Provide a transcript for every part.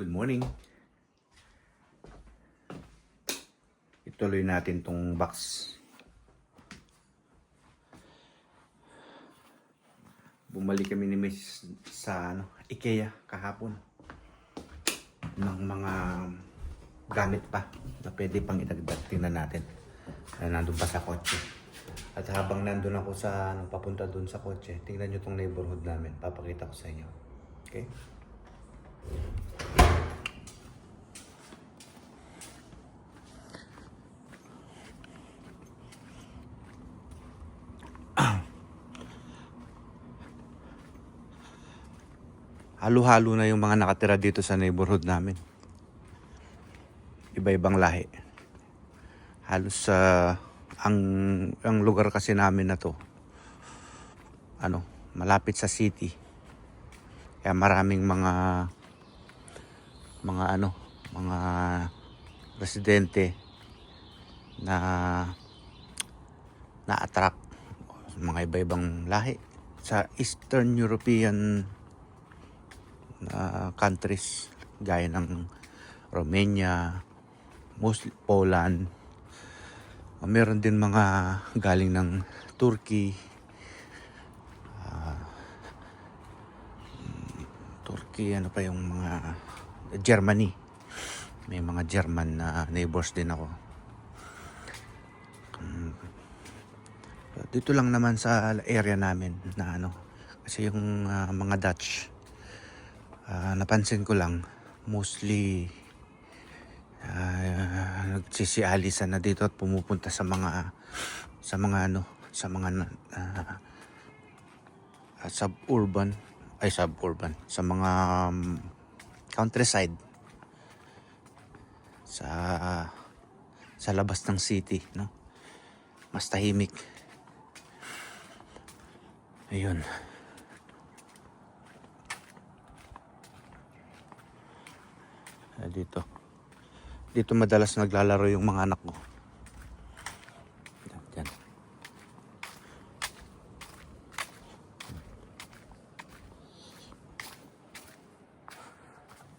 Good morning. Ituloy natin tong box. Bumalik kami ni Miss sa ano, IKEA kahapon ng mga gamit pa na pwede pang idagdag. Tingnan natin na nandun pa sa kotse. At habang nandun ako sa ano, papunta dun sa kotse, tingnan nyo tong neighborhood namin. Papakita ko sa inyo. Okay? Halo-halo na yung mga nakatira dito sa neighborhood namin. Iba-ibang lahi. Halos sa ang ang lugar kasi namin na to ano, malapit sa city. Kaya maraming mga mga ano, mga residente na na-attract mga iba-ibang lahi sa Eastern European na countries gaya ng Romania, Muslim, Poland. Meron din mga galing ng Turkey, ah, mm, Turkey, ano pa yung mga Germany. May mga German na neighbors din ako. Mm. Dito lang naman sa area namin na ano, kasi yung ah, mga Dutch, Ah, napansin ko lang mostly uh, nagsisialisan na dito at pumupunta sa mga sa mga ano sa mga uh, suburban ay suburban sa mga um, countryside. Sa sa labas ng city no? Mas tahimik. Ayun dito. Dito madalas naglalaro yung mga anak ko. Yan, Yan.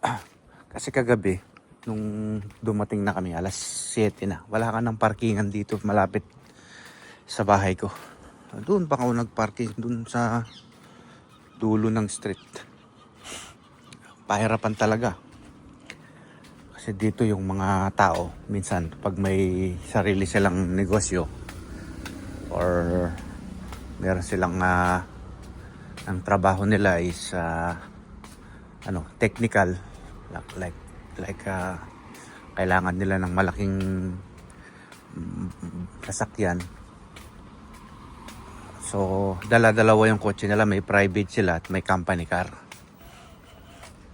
Ah, Kasi kagabi, nung dumating na kami, alas 7 na. Wala ka ng parkingan dito malapit sa bahay ko. Doon pa ako nagparking, doon sa dulo ng street. Pahirapan talaga. Kasi dito yung mga tao, minsan pag may sarili silang negosyo or meron silang ah, ang trabaho nila is ah, ano, technical like like, like ah, kailangan nila ng malaking mm, sasakyan. So, dala-dalawa yung kotse nila, may private sila at may company car.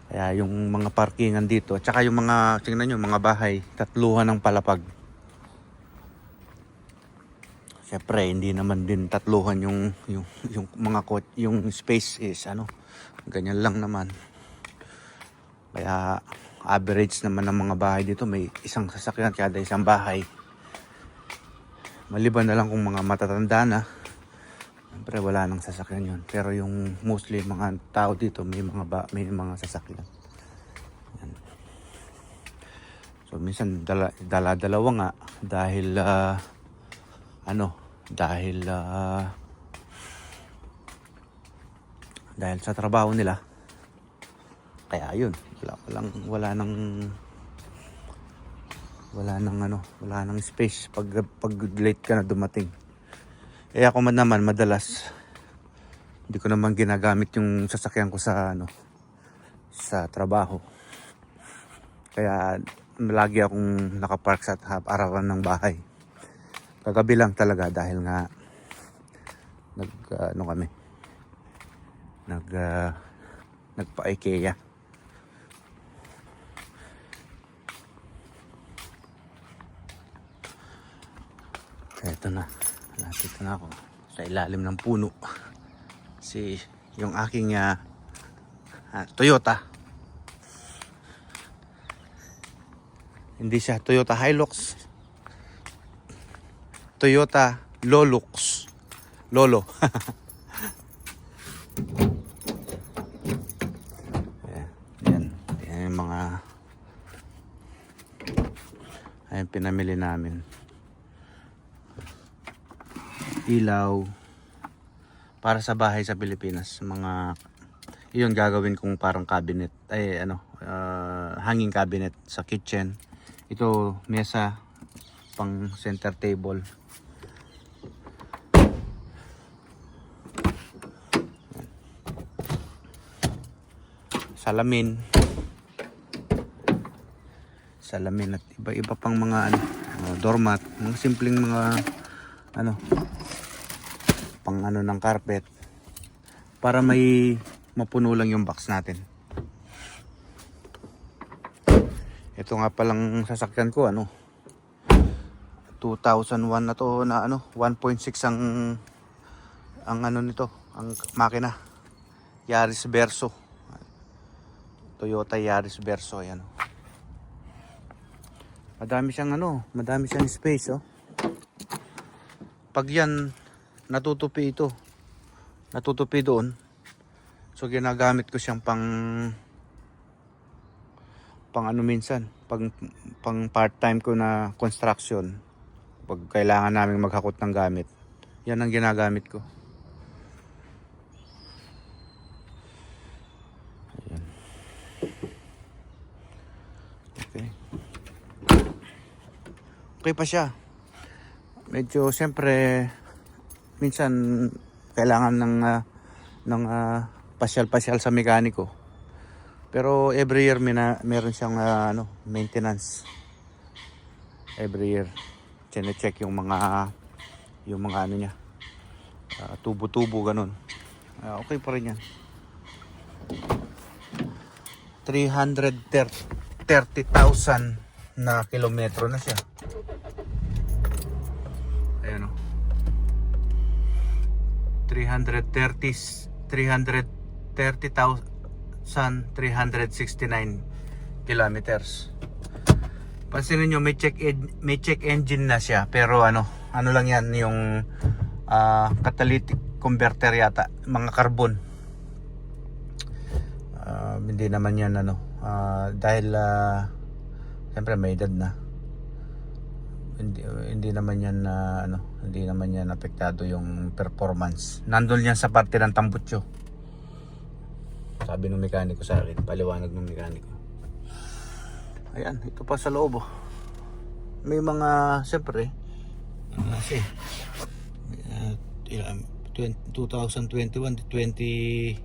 Kaya yung mga parkingan dito, tsaka yung mga, tingnan nyo, mga bahay, tatluhan ng palapag. Siyempre, hindi naman din tatluhan yung, yung, yung mga kot, yung space is ano, ganyan lang naman. Kaya average naman ng mga bahay dito, may isang sasakyan kada isang bahay. Maliban na lang kung mga matatanda na, Siyempre wala nang sasakyan yun. Pero yung mostly mga tao dito may mga ba, may mga sasakyan. Yan. So minsan dala, dala dalawa nga dahil ah, ano dahil ah, dahil sa trabaho nila. Kaya yun, wala walang wala nang wala nang ano, wala nang space pag pag late ka na dumating. Eh ako man naman madalas hindi ko naman ginagamit yung sasakyan ko sa ano sa trabaho. Kaya lagi akong nakapark sa arawan ng bahay. Kagabi lang talaga dahil nga nag uh, ano kami nag uh, nagpa-IKEA. Eto na. Nakita na ako sa ilalim ng puno. Si yung aking uh, Toyota. Hindi siya Toyota Hilux. Toyota Lolux. Lolo. yan, yan. Yung mga ayun, pinamili namin. Ilaw. Para sa bahay sa Pilipinas. Mga, yun gagawin kong parang cabinet. Ay, ano, ah, hanging cabinet sa kitchen. Ito, mesa, pang center table. Salamin. Salamin at iba-iba pang mga ano, uh, doormat, mga simpleng mga ano pang ano ng carpet para may mapuno lang yung box natin. Ito nga palang sasakyan ko ano. 2001 na to na ano 1.6 ang ang ano nito ang makina. Yaris Verso. Toyota Yaris Verso yan madami siyang ano madami siyang space oh. Pag yan natutupi ito. Natutupi doon. So ginagamit ko siyang pang pang ano minsan pang pang part-time ko na construction. Pag kailangan namin maghakot ng gamit yan ang ginagamit ko. Ayan. okay. Okay pa siya. Medyo siyempre minsan kailangan ng ah, ng ah, pasyal-pasyal sa mekaniko pero every year may na, meron siyang ah, ano, maintenance. Every year. Chine-check yung mga yung mga ano niya. ah, tubo-tubo ganun. Ah, okay pa rin yan. 330,000 na kilometro na siya. Ayan o. 330 330,000 1,369 kilometers. Pansinin nyo, may check, en- may check engine na siya. Pero ano, ano lang yan, yung ah, catalytic converter yata, mga carbon. Ah, hindi naman yan ano, ah, dahil uh, siyempre may edad na. Hindi, hindi naman yan na ano, hindi naman yan apektado yung performance. Nandun yan sa parte ng tambutso. Sabi ng mekaniko sa akin, paliwanag ng mekaniko. Ayan, ito pa sa loob. oh. May mga, siyempre, ano kasi, uh, ilan- 20 2021, 20,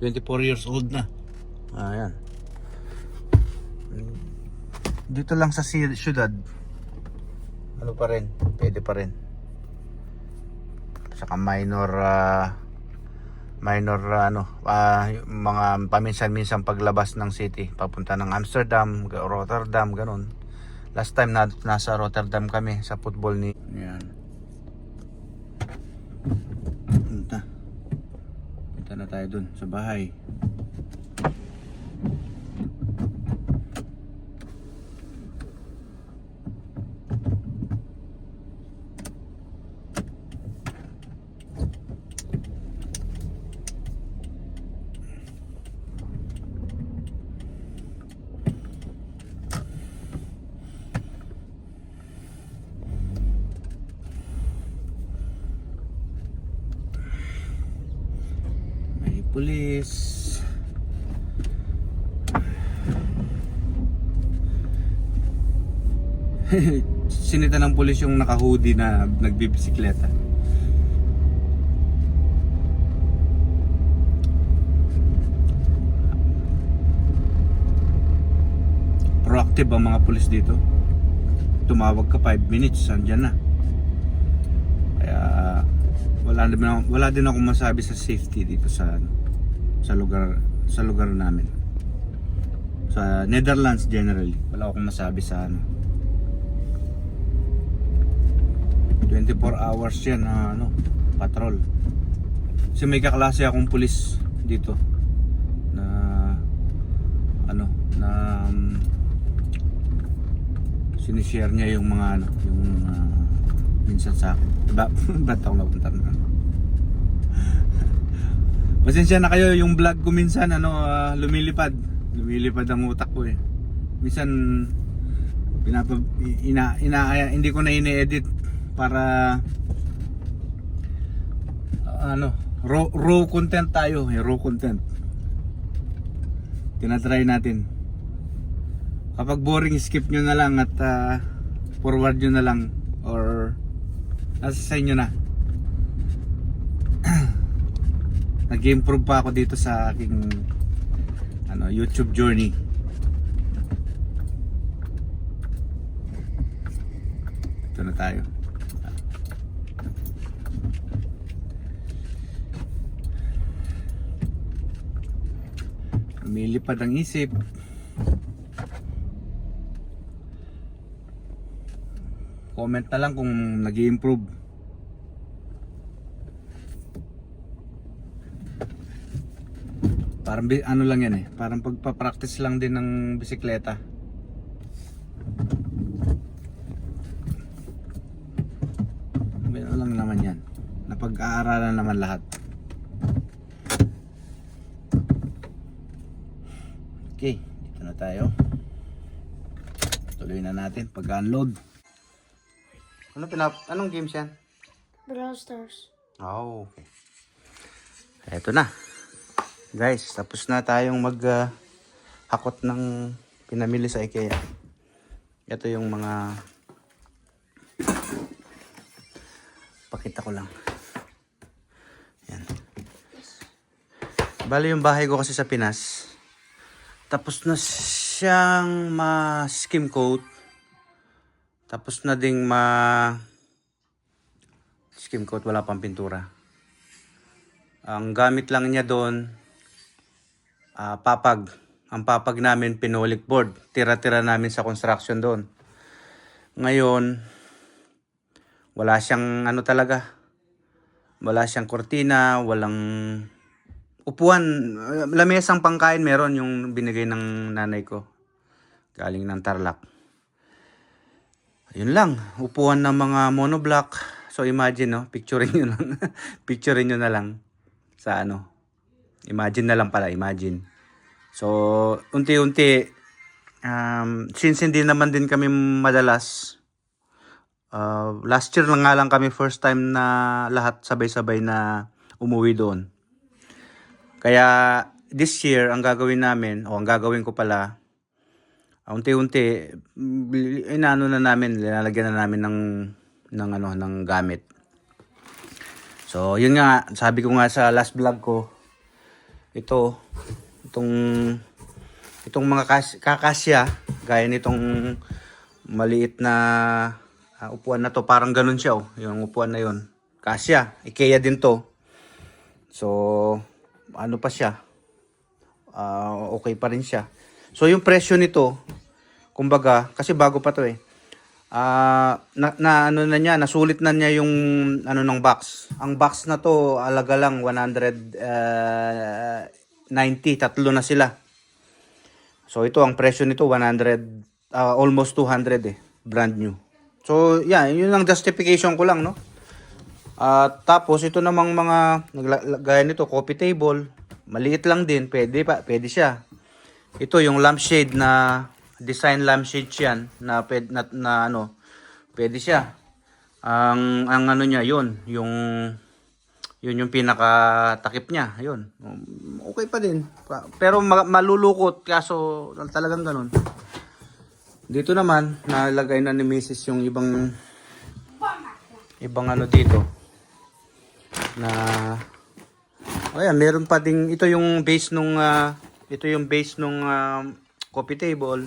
24 years old na. Ayan. Dito lang sa si- syudad, ano pa rin, pwede pa rin. Saka minor, ah, minor uh, ano yung mga paminsan-minsan paglabas ng city papunta ng Amsterdam, Rotterdam ganun. Last time na nasa Rotterdam kami sa football ni Yan. Punta. Punta na tayo dun sa bahay. May pulis. Sinita ng pulis yung naka-hoodie na nagbibisikleta. Proactive ang mga pulis dito. Tumawag ka 5 minutes, andyan na. Kaya wala din wala din ako masabi sa safety dito sa ano, sa lugar sa lugar namin. Sa Netherlands generally, wala akong masabi sa ano. 24 hours yan na ano, patrol. Kasi may kaklase akong pulis dito na ano na um, sinishare niya yung mga ano, yung ah, minsan sa akin. Ba, ba't ako napunta na? Pasensya na kayo yung vlog ko minsan ano ah, lumilipad. Lumilipad ang utak ko eh. Minsan Pinapa, ina, ina, hindi ko na ini-edit para ano, raw, raw content tayo, eh, raw content. Tinatry natin. Kapag boring, skip nyo na lang at ah, forward nyo na lang or nasa sa inyo na. Nag-improve pa ako dito sa aking ano, YouTube journey. Ito na tayo. Lumilipad ang isip. Comment na lang kung nag Parang ano lang yan eh. Parang pagpa-practice lang din ng bisikleta. Ano lang naman yan. Napag-aaralan naman lahat. Okay, dito na tayo. Tuloy na natin pag-unload. Ano pinap anong games yan? Brawl Stars. Oh, okay. Eto na. Guys, tapos na tayong mag ah, hakot ng pinamili sa IKEA. Ito yung mga pakita ko lang. Yan. Bali yung bahay ko kasi sa Pinas. Tapos na siyang ma-skim coat. Tapos na ding ma skim coat, wala pang pintura. Ang gamit lang niya doon, ah, papag. Ang papag namin, pinolik board. Tira-tira namin sa construction doon. Ngayon, wala siyang ano talaga. Wala siyang kortina, walang upuan. Uh, Lamesang pangkain meron yung binigay ng nanay ko. Galing ng Tarlac. Yun lang, upuan ng mga monoblock. So imagine no, picturein nyo lang. picturein nyo na lang sa ano. Imagine na lang pala, imagine. So, unti-unti, um, since hindi naman din kami madalas, uh, last year lang nga lang kami first time na lahat sabay-sabay na umuwi doon. Kaya this year, ang gagawin namin, o ang gagawin ko pala, unti-unti inaano na namin linalagyan na namin ng ng ano ng gamit so yun nga sabi ko nga sa last vlog ko ito itong itong mga kas, kakasya gaya nitong maliit na ah, upuan na to parang ganun siya oh. Yung upuan na yon kasya IKEA din to. So ano pa siya? Ah, okay pa rin siya. So yung presyo nito, kumbaga, kasi bago pa to eh. Ah, na, na ano na niya, nasulit na niya yung ano ng box. Ang box na to alaga lang 190, tatlo na sila. So ito ang presyo nito 100 ah, almost 200 eh, brand new. So yeah, yun ang justification ko lang no. At tapos ito namang mga nagla- gaya nito coffee table, maliit lang din, pwede pa, pwede siya. Ito yung lampshade na design lampshade yan na pwede na, na ano, pwede siya. Ang ang ano niya yun, yung yun yung pinaka takip niya, yun. Um, Okay pa din. Pero ma- malulukot kaso talagang ganun. Dito naman nalagay na ni Mrs. yung ibang ibang ano dito na Ayan, meron pa ding ito yung base nung ah, ito yung base nung ah, coffee table.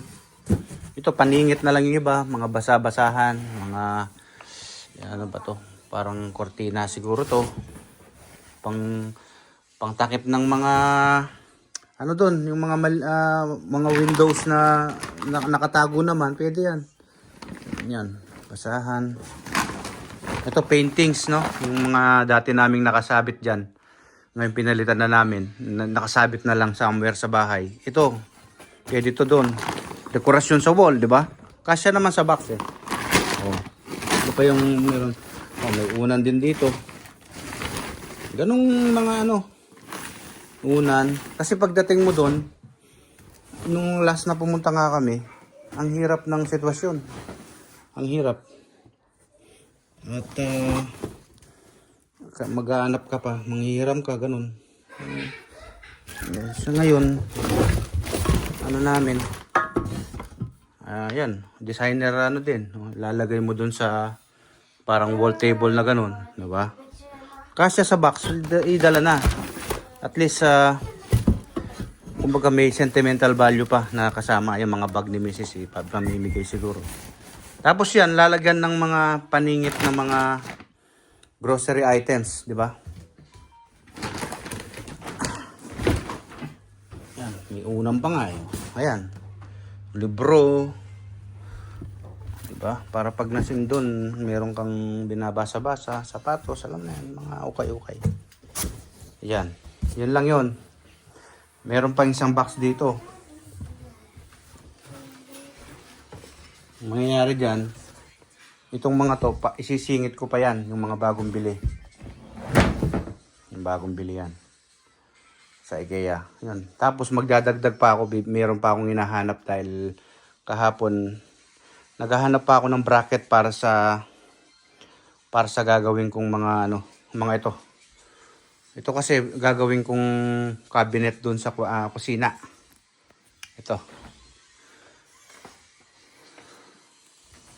Ito paningit na lang yung iba, mga basa-basahan, mga yan, ano ba to? Parang kortina siguro to. Pang pangtakip ng mga ano doon, yung mga mal- ah, mga windows na, na nakatago naman, pwede yan. Yan, basahan. Ito paintings, no? Yung mga dati naming nakasabit diyan. Ngayon pinalitan na namin. Na- nakasabit na lang somewhere sa bahay. Ito, pwede ito doon. Dekorasyon sa wall, di ba? Kasya naman sa box eh. Oh. Ito pa yung meron. Oh, may unan din dito. Ganong mga ano, unan. Kasi pagdating mo doon, nung last na pumunta nga kami, ang hirap ng sitwasyon. Ang hirap. At uh, mag-aanap ka pa, manghihiram ka, ganun. So ngayon, ano namin, ah yan, designer ano din, lalagay mo dun sa parang wall table na ganun, di ba? Kasya sa box, ida- idala na. At least, ah, kumbaga may sentimental value pa na kasama yung mga bag ni Mrs. Eh, pa- pamimigay siguro. Tapos yan, lalagyan ng mga paningit ng mga grocery items, di ba? Yan, may unang pa nga eh. Ayan, libro, di ba? Para pag nasin doon, meron kang binabasa-basa, sapatos, alam na yan, mga ukay-ukay. Yan, yun lang yun. Meron pa isang box dito. Ang mangyayari dyan, itong mga to, pa, isisingit ko pa yan, yung mga bagong bili. Yung bagong bili yan. Sa IKEA. Yun. Tapos magdadagdag pa ako, meron pa akong hinahanap dahil kahapon, naghahanap pa ako ng bracket para sa para sa gagawin kong mga ano, mga ito. Ito kasi gagawin kong cabinet doon sa ah, kusina. Ito.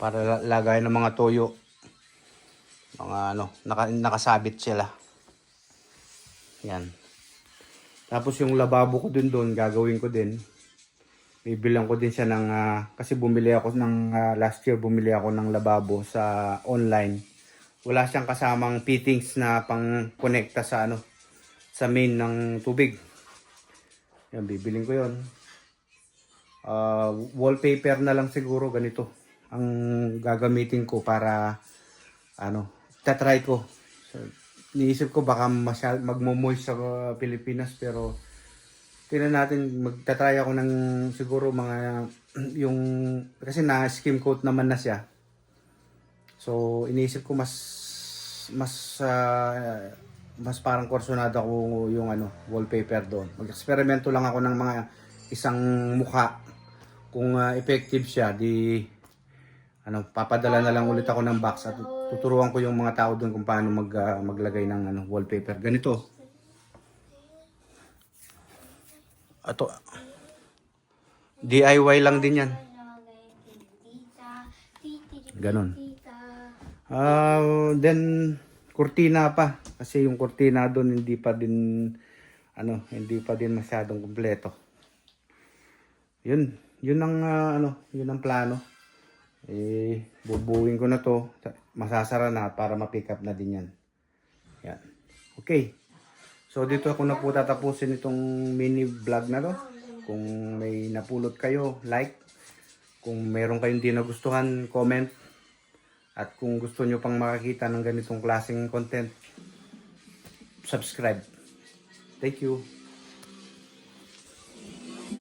Para la- lagay ng mga toyo. Mga ano, naka, nakasabit sila. Yan. Tapos yung lababo ko din doon, gagawin ko din. Bibilang ko din siya ng, ah, kasi bumili ako ng, ah, last year bumili ako ng lababo sa online. Wala siyang kasamang fittings na pang konekta sa ano, sa main ng tubig. Yan, bibiling ko yon. Ah, wallpaper na lang siguro ganito ang gagamitin ko para ano, tatry ko. So, niisip ko baka masyal, magmo-moist sa uh, Pilipinas pero tingnan natin magtatry ako ng siguro mga yung kasi na skim coat naman na siya. So iniisip ko mas mas ah, mas parang korsonado ako yung ano wallpaper doon. Mag-eksperimento lang ako ng mga isang mukha kung ah, effective siya di ano papadala na lang ulit ako ng box at tuturuan ko yung mga tao doon kung paano mag ah, maglagay ng ano wallpaper. Ganito. Ato. DIY lang din yan. Ganon. Ah, then kurtina pa. Kasi yung kurtina doon hindi pa din ano, hindi pa din masyadong kumpleto. Yun, yun ang ah, ano, yun ang plano. Eh bubuwing ko na to, masasara na para ma-pick up na din yan. Yan. Okay. So dito ako na po tatapusin itong mini vlog na to. Kung may napulot kayo, like. Kung meron kayong di nagustuhan, comment. At kung gusto nyo pang makakita ng ganitong klaseng content, subscribe. Thank you.